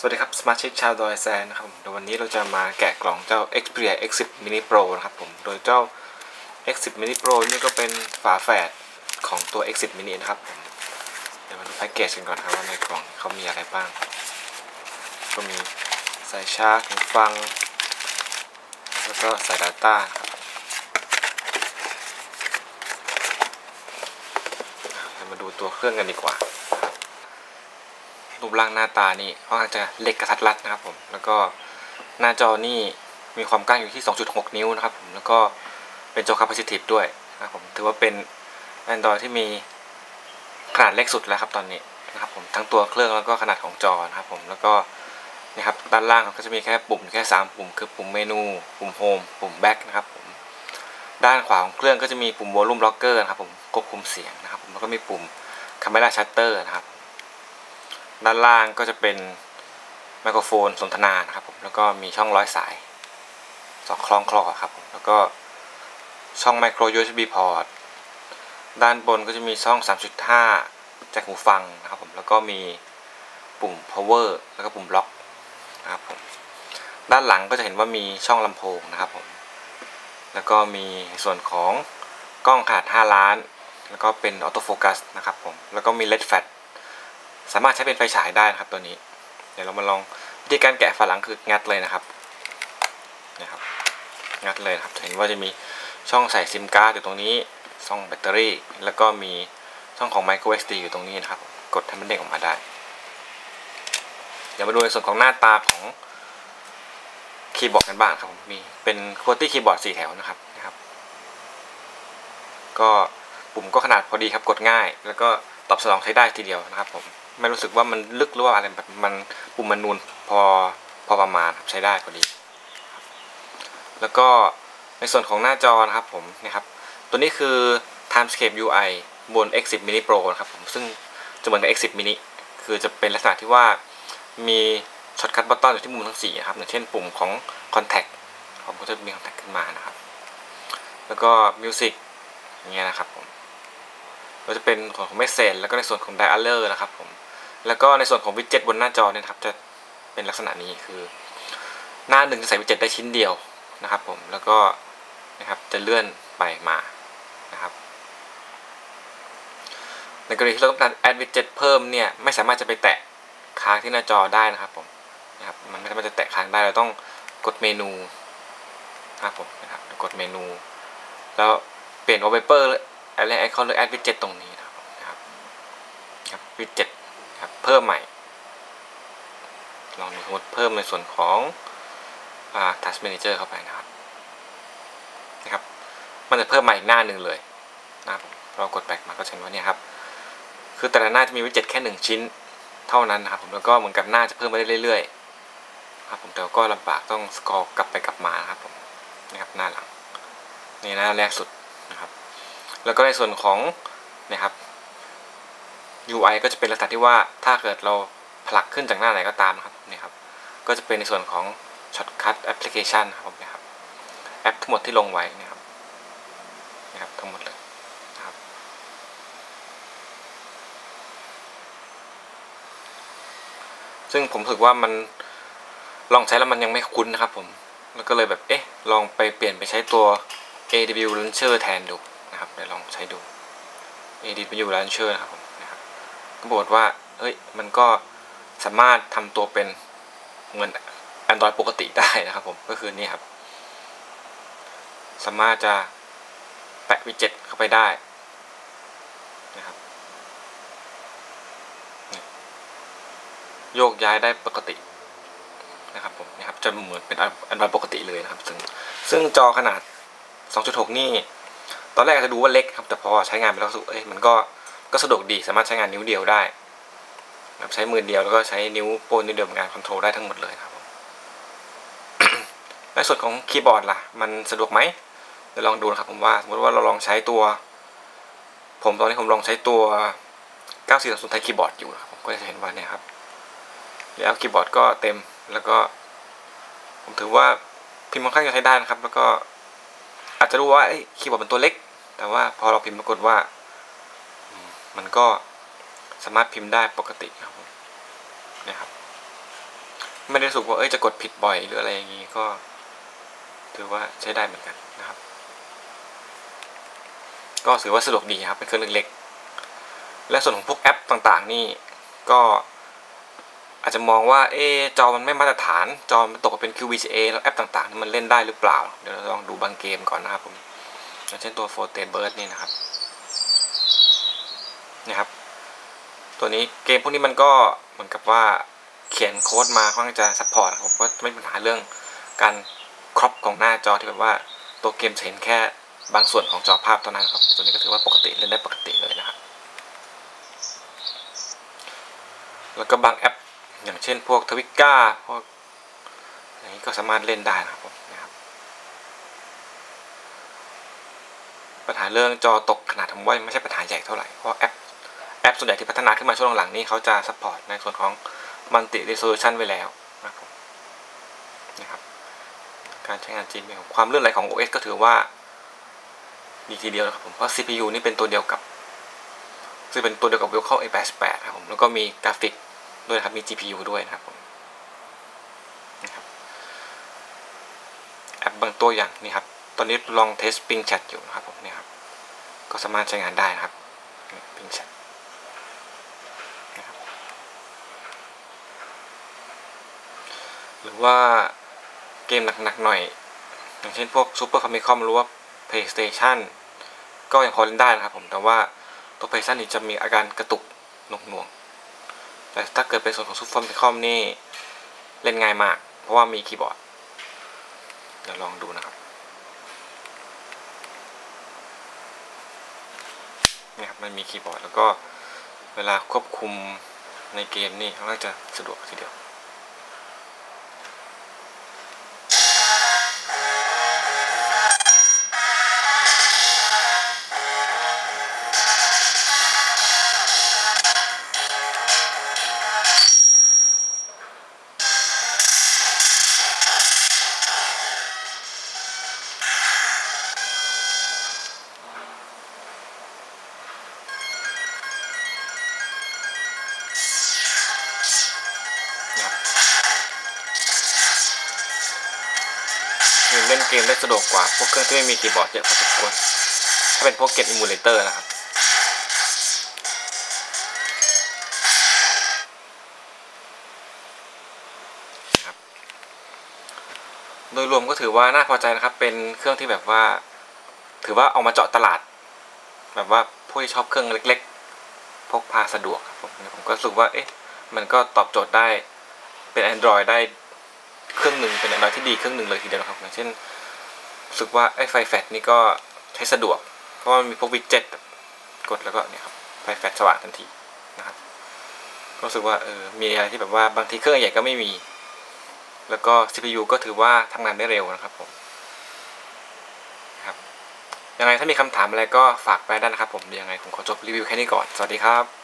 สวัสดีครับ สมาชิกชาวดอยแซนนะครับผมเดี๋ยววันนี้เราจะมาแกะกล่องเจ้า Xperia X10 Mini Pro นะครับผม โดยเจ้า X10 Mini Pro นี่ก็เป็นฝาแฝดของตัว X10 Mini นะครับผมเดี๋ยวมาดูแพ็กเกจกันก่อนครับว่าในกล่องเขามีอะไรบ้าง ก็มีสายชาร์จหูฟัง แล้วก็สาย Data ครับเรามาดูตัวเครื่องกันดีกว่า รูปร่างหน้าตานี่ค่อนข้างจะเล็กกระทัดรัดนะครับผมแล้วก็หน้าจอนี่มีความกว้างอยู่ที่ 2.6 นิ้วนะครับผมแล้วก็เป็นจอ capacitive ด้วยนะครับผมถือว่าเป็น Android ที่มีขนาดเล็กสุดแล้วครับตอนนี้นะครับผมทั้งตัวเครื่องแล้วก็ขนาดของจอนะครับผมแล้วก็นี่ครับด้านล่างก็จะมีแค่ปุ่มแค่ 3 ปุ่ม คือปุ่มเมนู ปุ่มโฮมปุ่มแบ็กนะครับผมด้านขวาของเครื่องก็จะมีปุ่ม volume rocker นะครับผมควบคุมเสียงนะครับผมแล้วก็มีปุ่ม camera shutter นะครับ ด้านล่างก็จะเป็นไมโครโฟนสนทนานะครับผมแล้วก็มีช่องร้อยสายสองคล้องคลอครับผมแล้วก็ช่องไมโคร USB port ด้านบนก็จะมีช่อง 3.5แจ็คหูฟังนะครับผมแล้วก็มีปุ่ม power แล้วก็ปุ่มล็อกนะครับผมด้านหลังก็จะเห็นว่ามีช่องลำโพงนะครับผมแล้วก็มีส่วนของกล้องขนาด 5 ล้าน แล้วก็เป็นออโต้โฟกัสนะครับผมแล้วก็มี LED flash สามารถใช้เป็นไฟฉายได้นะครับตัวนี้ เดี๋ยวเรามาลองวิธีการแกะฝาหลังคืองัดเลยนะครับนะครับ งัดเลยครับเห็นว่าจะมีช่องใส่ซิมการ์ดอยู่ตรงนี้ช่องแบตเตอรี่ แล้วก็มีช่องของ micro SD อยู่ตรงนี้นะครับ กดให้มันเด้งออกมาได้ เดี๋ยวมาดูในส่วนของหน้าตาของคีย์บอร์ดกันบ้างครับมีเป็น QWERTY คีย์บอร์ด4แถวนะครับนะครับ ก็ปุ่มก็ขนาดพอดีครับกดง่าย แล้วก็ตอบสนองใช้ได้ทีเดียวนะครับผม ไม่รู้สึกว่ามันลึกหรือว่าอะไรแบบมันปุ่มมันนูนพอพอประมาณใช้ได้พอดี แล้วก็ในส่วนของหน้าจอนะครับผมนะครับ ตัวนี้คือ Timescape UI บน X10 Mini Pro นะครับผมซึ่งจะเหมือนกับ X10 Mini คือจะเป็นลักษณะที่ว่ามีช็อตคัทบัตตอนอยู่ที่มุมทั้ง4ครับอย่างเช่นปุ่มของ Contact ผมก็จะมี Contact ขึ้นมานะครับ แล้วก็ Music อย่างเงี้ยนะครับผมก็จะเป็นส่วนของเมสเซจแล้วก็ในส่วนของ Dialer นะครับผม แล้วก็ในส่วนของวิดเจ็ตบนหน้าจอเนี่ยครับจะเป็นลักษณะนี้คือ หน้าหนึ่งจะใส่วิดเจ็ตได้ชิ้นเดียวนะครับ ผมแล้วก็นะครับจะเลื่อนไปมานะครับ ในกรณีที่เราต้องการแอดวิดเจ็ตเพิ่มเนี่ยไม่สามารถจะไปแตะค้างที่หน้าจอได้นะครับผมนะครับมันไม่สามารถจะแตะค้างได้เราต้องกดเมนูนะครับผมนะครับกดเมนู แล้วเปลี่ยนวอลเปเปอร์อะไรไอคอนหรือแอดวิดเจ็ตตรงนี้นะครับนะครับวิดเจ็ต ครับเพิ่มใหม่ ลองดูสมมติเพิ่มในส่วนของอ่า Task Manager เข้าไปนะครับนะครับ มันจะเพิ่มมาอีกหน้าหนึ่งเลยนะครับเรากดแบ็กมาก็จะเห็นว่าเนี่ยครับ คือแต่ละหน้าจะมีวิดเจ็ตแค่หนึ่งชิ้นเท่านั้นนะครับผมแล้วก็เหมือนกับหน้าจะเพิ่มมาได้เรื่อยๆครับผมแต่ก็ลำบากต้องสกอร์กลับไปกลับมานะครับผมนะครับหน้าหลังนี่หน้าแรกสุดนะครับ แล้วก็ในส่วนของนะครับ UI ก็จะเป็นลักษณะที่ว่าถ้าเกิดเราผลักขึ้นจากหน้าไหนก็ตามนะครับนี่ครับก็จะเป็นในส่วนของ Shortcut Application ครับผมนะครับแอปทั้งหมดที่ลงไว้นะครับนะครับทั้งหมดเลยนะครับซึ่งผมรู้สึกว่ามันลองใช้แล้วมันยังไม่คุ้นนะครับผมแล้วก็เลยแบบเอ๊ะลองไปเปลี่ยนไปใช้ตัว AW Launcher แทนดูนะครับเดี๋ยวลองใช้ดู AW Launcher นะครับ ผมนะครับก็บอกว่าเฮ้ยมันก็สามารถทำตัวเป็นเหมือน Android ปกติได้นะครับผมก็คือนี่ครับ สามารถจะแปะวิดเจ็ตเข้าไปได้นะครับโยกย้ายได้ปกตินะครับผมนะครับจะเหมือนเป็น Android ปกติเลยนะครับ ซึ่งซึ่งจอขนาด 2.6 นี่ ตอนแรกจะดูว่าเล็กครับ แต่พอใช้งานไปแล้วสุเอ้ยมันก็ ก็สะดวกดีสามารถใช้งานนิ้วเดียวได้ใช้มือเดียวแล้วก็ใช้นิ้วโป้งนิ้วเดียวงานคอนโทรลได้ทั้งหมดเลยครับในส่วนของคีย์บอร์ดล่ะ มันสะดวกไหมเดี๋ยวลองดูนะครับผมว่าสมมติว่าเราลองใช้ตัว ผมตอนนี้ผมลองใช้ตัว9430ไทยคีย์บอร์ดอยู่นะครับผมก็จะเห็นว่าเนี่ยครับ แล้วคีย์บอร์ดก็เต็มแล้วก็ ผมถือว่าพิมพ์ค่อนข้างจะใช้ได้นะครับ แล้วก็อาจจะรู้ว่าคีย์บอร์ดเป็นตัวเล็ก แต่ว่าพอเราพิมพ์ปรากฏว่า มันก็สามารถพิมพ์ได้ปกติครับผมนะครับไม่ได้รู้สึกว่าเอ้ยจะกดผิดบ่อยหรืออะไรอย่างนี้ก็ ถือว่าใช้ได้เหมือนกันนะครับ ก็ถือว่าสะดวกดีครับเป็นเครื่องเล็กๆและส่วนของพวกแอปต่างๆ นี่ก็อาจจะมองว่าเอจอมันไม่มาตรฐาน จอมันตกเป็น QVGA แล้วแอปต่างๆ มันเล่นได้หรือเปล่า เดี๋ยวเราลองดูบางเกมก่อนนะครับผมอย่างเช่นตัว f o r t e Bird นี่นะครับ นะครับ ตัวนี้เกมพวกนี้มันก็เหมือนกับว่าเขียนโค้ดมาค่อนข้างจะซัพพอร์ตผมก็ไม่มีปัญหาเรื่องการครอปของหน้าจอที่แบบว่าตัวเกมจะเห็นแค่บางส่วนของจอภาพเท่านั้นครับ ตัวนี้ก็ถือว่าปกติเล่นได้ปกติเลยนะครับ แล้วก็บางแอปอย่างเช่นพวกทวิก้าพวกอย่างนี้ก็สามารถเล่นได้นะครับผมนะครับ ปัญหาเรื่องจอตกขนาดผมว่าไม่ใช่ปัญหาใหญ่เท่าไหร่ เพราะแอปแอ ปส่วนใหญ่ที่พัฒนาขึ้นมาช่วงหลังๆนี้เขาจะซัพพอร์ตในส่วนของมัลติเรโซลูชันไว้แล้วนะครับนะรบการใช้งานจริงของความเลื่อนไหลของ OS ก็ถือว่าดีทีเดียวนะครับผมเพราะ CPU นี่เป็นตัวเดียวกับ ซึ่งเป็นตัวเดียวกับ Welcome A88 ครับผมแล้วก็มีกราฟิกด้วยครับมี GPU ด้วยนะครับผมนะครับแอปบางตัวอย่างนี่ครับตอนนี้ลองเทส Ping Chat อยู่นะครับผมเนี่ยครับก็สามารถใช้งานได้นะครับ Ping Chat หรือว่าเกมหนักๆหน่อย อย่างเช่นพวก Super Famicom หรือว่า PlayStation ก็ยังพอเล่นได้นะครับผมแต่ว่าตัว PlayStation นี่จะมีอาการกระตุกหน่วงๆแต่ถ้าเกิดเป็นส่วนของ Super Famicom นี่เล่นง่ายมาก เพราะว่ามีคีย์บอร์ดเดี๋ยวลองดูนะครับนี่ครับมันมีคีย์บอร์ดแล้วก็เวลาควบคุมในเกมนี่ค่อนข้างจะสะดวกทีเดียว เกมได้สะดวกกว่าพวกเครื่องที่ไม่มีคีย์บอร์ดเยอะพอสมควรถ้าเป็นพวกเกมอิมูเลเตอร์นะครับโดยรวมก็ถือว่าน่าพอใจนะครับ เป็นเครื่องที่แบบว่า ถือว่าเอามาเจาะตลาด แบบว่าผู้ที่ชอบเครื่องเล็ก ๆ พกพาสะดวกครับผมผมก็รู้สึกว่าเอ๊ะมันก็ตอบโจทย์ได้เป็น Android ได้เครื่องหนึ่งเป็นอะไรที่ดีเครื่องหนึ่งเลยทีเดียวครับอย่างเช่น รู้สึกว่าไอ้ไฟแฟลชนี่ก็ใช้สะดวก เพราะว่ามันมีพวกวิดเจ็ตกดแล้วก็เนี่ยครับไฟแฟลชสว่างทันทีนะครับรู้สึกว่าเออมีอะไรที่แบบว่าบางทีเครื่องใหญ่ก็ไม่มี แล้วก็ CPU ก็ถือว่าทำงานได้เร็วนะครับผมนะครับยังไงถ้ามีคำถามอะไรก็ฝากไปได้นะครับผมยังไงผมขอจบรีวิวแค่นี้ก่อน สวัสดีครับ